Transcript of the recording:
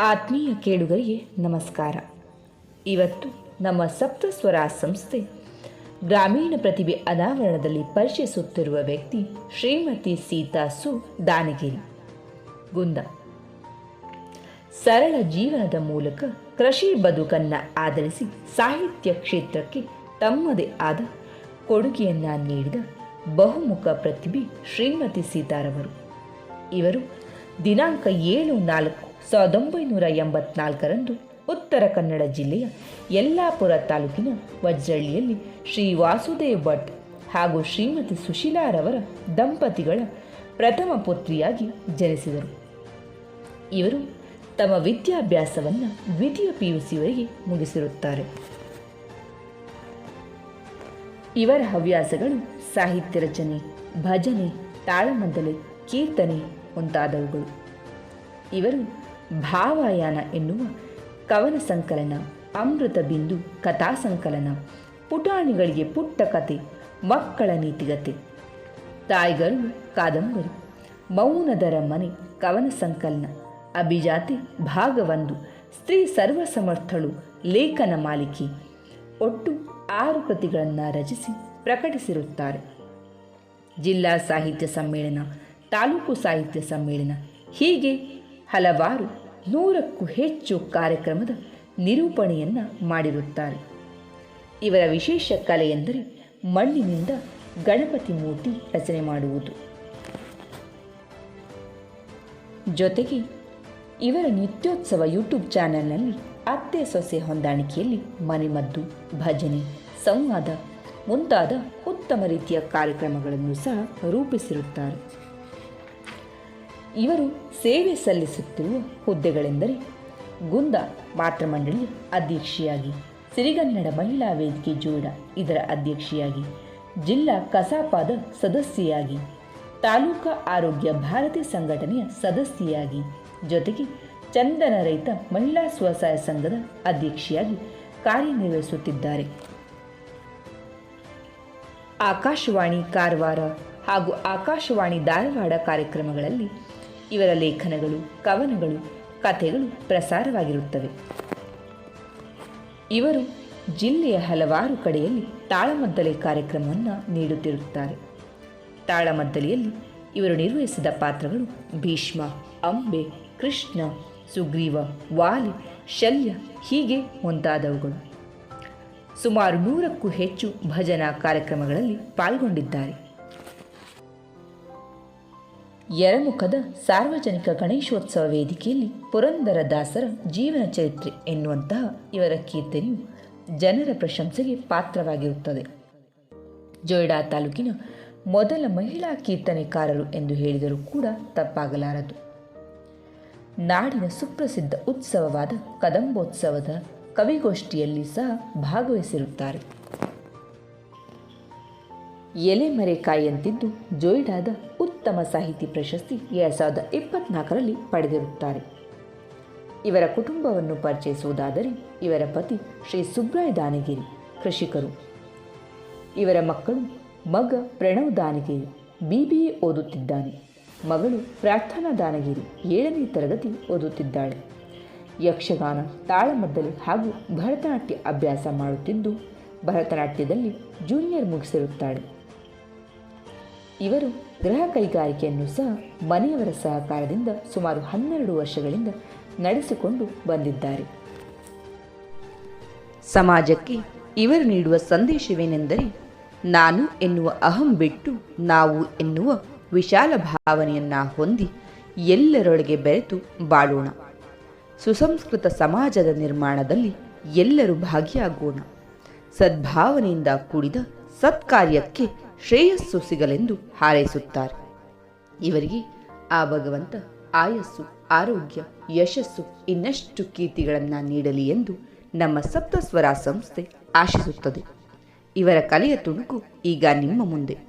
ಆತ್ಮೀಯ ಕೇಳುಗರಿಗೆ ನಮಸ್ಕಾರ. ಇವತ್ತು ನಮ್ಮ ಸಪ್ತಸ್ವರ ಸಂಸ್ಥೆ ಗ್ರಾಮೀಣ ಪ್ರತಿಭೆ ಅನಾವರಣದಲ್ಲಿ ಪರಿಚಯಿಸುತ್ತಿರುವ ವ್ಯಕ್ತಿ ಶ್ರೀಮತಿ ಸೀತಾ ಸು ದಾನಗಿರಿ. ಗುಂದ. ಸರಳ ಜೀವನದ ಮೂಲಕ ಕೃಷಿ ಬದುಕನ್ನು ಆಧರಿಸಿ ಸಾಹಿತ್ಯ ಕ್ಷೇತ್ರಕ್ಕೆ ತಮ್ಮದೇ ಆದ ಕೊಡುಗೆಯನ್ನು ನೀಡಿದ ಬಹುಮುಖ ಪ್ರತಿಭೆ ಶ್ರೀಮತಿ ಸೀತಾರವರು. ಇವರು ದಿನಾಂಕ ಏಳು ನಾಲ್ಕು ಸಾವಿರದ ಒಂಬೈನೂರ ಎಂಬತ್ನಾಲ್ಕರಂದು ಉತ್ತರ ಕನ್ನಡ ಜಿಲ್ಲೆಯ ಯಲ್ಲಾಪುರ ತಾಲೂಕಿನ ವಜ್ರಳ್ಳಿಯಲ್ಲಿ ಶ್ರೀ ವಾಸುದೇವ್ ಭಟ್ ಹಾಗೂ ಶ್ರೀಮತಿ ಸುಶೀಲಾರವರ ದಂಪತಿಗಳ ಪ್ರಥಮ ಪುತ್ರಿಯಾಗಿ ಜನಿಸಿದರು. ಇವರು ತಮ್ಮ ವಿದ್ಯಾಭ್ಯಾಸವನ್ನು ದ್ವಿತೀಯ ಪಿ ಯು ಸಿವರೆಗೆ ಮುಗಿಸಿರುತ್ತಾರೆ. ಇವರ ಹವ್ಯಾಸಗಳು ಸಾಹಿತ್ಯ ರಚನೆ, ಭಜನೆ ತಾಳಮದ್ದಲೆ ಕೀರ್ತನೆ ಮುಂತಾದವುಗಳು. ಇವರು ಭಾವಯಾನ ಎನ್ನುವ ಕವನ ಸಂಕಲನ, ಅಮೃತ ಬಿಂದು, ಕಥಾ ಸಂಕಲನ, ಪುಟಾಣಿಗಳಿಗೆ ಪುಟ್ಟ ಕತೆ ಮಕ್ಕಳ ನೀತಿಗತೆ ತಾಯಿಗಳು ಕಾದಂಬರಿ, ಮೌನದರ ಮನೆ, ಕವನ ಸಂಕಲನ, ಅಭಿಜಾತಿ, ಭಾಗವೊಂದು, ಸ್ತ್ರೀ ಸರ್ವಸಮರ್ಥಳು, ಲೇಖನ ಮಾಲಿಕೆ. ಒಟ್ಟು ಆರು ಕೃತಿಗಳನ್ನು ರಚಿಸಿ ಪ್ರಕಟಿಸಿರುತ್ತಾರೆ. ಜಿಲ್ಲಾ ಸಾಹಿತ್ಯ ಸಮ್ಮೇಳನ, ತಾಲೂಕು ಸಾಹಿತ್ಯ ಸಮ್ಮೇಳನ, ಹೀಗೆ ಹಲವಾರು ನೂರಕ್ಕೂ ಹೆಚ್ಚು ಕಾರ್ಯಕ್ರಮದ ನಿರೂಪಣೆಯನ್ನು ಮಾಡಿರುತ್ತಾರೆ. ಇವರ ವಿಶೇಷ ಕಲೆ ಎಂದರೆ ಮಣ್ಣಿನಿಂದ ಗಣಪತಿ ಮೂರ್ತಿ ರಚನೆ ಮಾಡುವುದು. ಜೊತೆಗೆ ಇವರ ನಿತ್ಯೋತ್ಸವ ಯೂಟ್ಯೂಬ್ ಚಾನೆಲ್ನಲ್ಲಿ ಅತ್ತೆ ಸೊಸೆ ಹೊಂದಾಣಿಕೆಯಲ್ಲಿ ಮನೆಮದ್ದು, ಭಜನೆ, ಸಂವಾದ ಮುಂತಾದ ಉತ್ತಮ ರೀತಿಯ ಕಾರ್ಯಕ್ರಮಗಳನ್ನು ಸಹ ರೂಪಿಸಿರುತ್ತಾರೆ. ಇವರು ಸೇವೆ ಸಲ್ಲಿಸುತ್ತಿರುವ ಹುದ್ದೆಗಳೆಂದರೆ ಗುಂದ ಮಾತೃಮಂಡಳಿಯ ಅಧ್ಯಕ್ಷೆಯಾಗಿ ಸಿರಿಗನ್ನಡ ಮಹಿಳಾ ವೇದಿಕೆ ಜೋಡ ಇದರ ಅಧ್ಯಕ್ಷೆಯಾಗಿ ಜಿಲ್ಲಾ ಕಸಾಪಾದ ಸದಸ್ಯೆಯಾಗಿ ತಾಲೂಕಾ ಆರೋಗ್ಯ ಭಾರತಿ ಸಂಘಟನೆಯ ಸದಸ್ಯೆಯಾಗಿ ಜೊತೆಗೆ ಚಂದನ ರೈತ ಮಹಿಳಾ ಸ್ವಸಹಾಯ ಸಂಘದ ಅಧ್ಯಕ್ಷೆಯಾಗಿ ಕಾರ್ಯನಿರ್ವಹಿಸುತ್ತಿದ್ದಾರೆ. ಆಕಾಶವಾಣಿ ಕಾರವಾರ ಹಾಗೂ ಆಕಾಶವಾಣಿ ಧಾರವಾಡ ಕಾರ್ಯಕ್ರಮಗಳಲ್ಲಿ ಇವರ ಲೇಖನಗಳು, ಕವನಗಳು, ಕಥೆಗಳು ಪ್ರಸಾರವಾಗಿರುತ್ತವೆ. ಇವರು ಜಿಲ್ಲೆಯ ಹಲವಾರು ಕಡೆಯಲ್ಲಿ ತಾಳಮದ್ದಲೆ ಕಾರ್ಯಕ್ರಮವನ್ನು ನೀಡುತ್ತಿರುತ್ತಾರೆ. ತಾಳಮದ್ದಲೆಯಲ್ಲಿ ಇವರು ನಿರ್ವಹಿಸಿದ ಪಾತ್ರಗಳು ಭೀಷ್ಮ, ಅಂಬೆ, ಕೃಷ್ಣ, ಸುಗ್ರೀವ, ವಾಲಿ, ಶಲ್ಯ ಹೀಗೆ ಮುಂತಾದವುಗಳು. ಸುಮಾರು ನೂರಕ್ಕೂ ಹೆಚ್ಚು ಭಜನಾ ಕಾರ್ಯಕ್ರಮಗಳಲ್ಲಿ ಪಾಲ್ಗೊಂಡಿದ್ದಾರೆ. ಯರಮುಖದ ಸಾರ್ವಜನಿಕ ಗಣೇಶೋತ್ಸವ ವೇದಿಕೆಯಲ್ಲಿ ಪುರಂದರ ದಾಸರ ಜೀವನ ಚರಿತ್ರೆ ಎನ್ನುವಂತಹ ಇವರ ಕೀರ್ತನೆಯು ಜನರ ಪ್ರಶಂಸೆಗೆ ಪಾತ್ರವಾಗಿರುತ್ತದೆ. ಜೊಯ್ಡಾ ತಾಲೂಕಿನ ಮೊದಲ ಮಹಿಳಾ ಕೀರ್ತನೆಕಾರರು ಎಂದು ಹೇಳಿದರೂ ಕೂಡ ತಪ್ಪಾಗಲಾರದು. ನಾಡಿನ ಸುಪ್ರಸಿದ್ಧ ಉತ್ಸವವಾದ ಕದಂಬೋತ್ಸವದ ಕವಿಗೋಷ್ಠಿಯಲ್ಲಿ ಸಹ ಭಾಗವಹಿಸಿರುತ್ತಾರೆ. ಎಲೆಮರೆಕಾಯಿಯಂತಿದ್ದು ಜೊಯ್ಡಾದ ಉತ್ತಮ ಸಾಹಿತಿ ಪ್ರಶಸ್ತಿ ಎರಡು ಸಾವಿರದ ಇಪ್ಪತ್ನಾಲ್ಕರಲ್ಲಿ ಪಡೆದಿರುತ್ತಾರೆ. ಇವರ ಕುಟುಂಬವನ್ನು ಪರಿಚಯಿಸುವುದಾದರೆ ಇವರ ಪತಿ ಶ್ರೀ ಸುಬ್ರಾಯ್ ದಾನಗಿರಿ, ಕೃಷಿಕರು. ಇವರ ಮಕ್ಕಳು ಮಗ Pranav Danagiri, B B A ಓದುತ್ತಿದ್ದಾನೆ. ಮಗಳು ಪ್ರಾರ್ಥನಾ ದಾನಗಿರಿ, ಏಳನೇ ತರಗತಿ ಓದುತ್ತಿದ್ದಾಳೆ. ಯಕ್ಷಗಾನ, ತಾಳಮದ್ದಲೆ ಹಾಗೂ ಭರತನಾಟ್ಯ ಅಭ್ಯಾಸ ಮಾಡುತ್ತಿದ್ದು ಭರತನಾಟ್ಯದಲ್ಲಿ ಜೂನಿಯರ್ ಮುಗಿಸಿರುತ್ತಾಳೆ. ಇವರು ಗೃಹ ಕೈಗಾರಿಕೆಯನ್ನು ಸಹ ಮನೆಯವರ ಸಹಕಾರದಿಂದ ಸುಮಾರು ಹನ್ನೆರಡು ವರ್ಷಗಳಿಂದ ನಡೆಸಿಕೊಂಡು ಬಂದಿದ್ದಾರೆ. ಸಮಾಜಕ್ಕೆ ಇವರು ನೀಡುವ ಸಂದೇಶವೇನೆಂದರೆ, ನಾನು ಎನ್ನುವ ಅಹಂ ಬಿಟ್ಟು ನಾವು ಎನ್ನುವ ವಿಶಾಲ ಭಾವನೆಯನ್ನ ಹೊಂದಿ ಎಲ್ಲರೊಳಗೆ ಬೆರೆತು ಬಾಳೋಣ. ಸುಸಂಸ್ಕೃತ ಸಮಾಜದ ನಿರ್ಮಾಣದಲ್ಲಿ ಎಲ್ಲರೂ ಭಾಗಿಯಾಗೋಣ. ಸದ್ಭಾವನೆಯಿಂದ ಕೂಡಿದ ಸತ್ಕಾರ್ಯಕ್ಕೆ ಶ್ರೇಯಸ್ಸು ಸಿಗಲೆಂದು ಹಾರೈಸುತ್ತಾರೆ. ಇವರಿಗೆ ಆ ಭಗವಂತ ಆಯಸ್ಸು, ಆರೋಗ್ಯ, ಯಶಸ್ಸು ಇನ್ನಷ್ಟು ಕೀರ್ತಿಗಳನ್ನು ನೀಡಲಿ ಎಂದು ನಮ್ಮ ಸಪ್ತಸ್ವರ ಸಂಸ್ಥೆ ಆಶಿಸುತ್ತದೆ. ಇವರ ಕಲೆಯ ತುಣುಕು ಈಗ ನಿಮ್ಮ ಮುಂದೆ.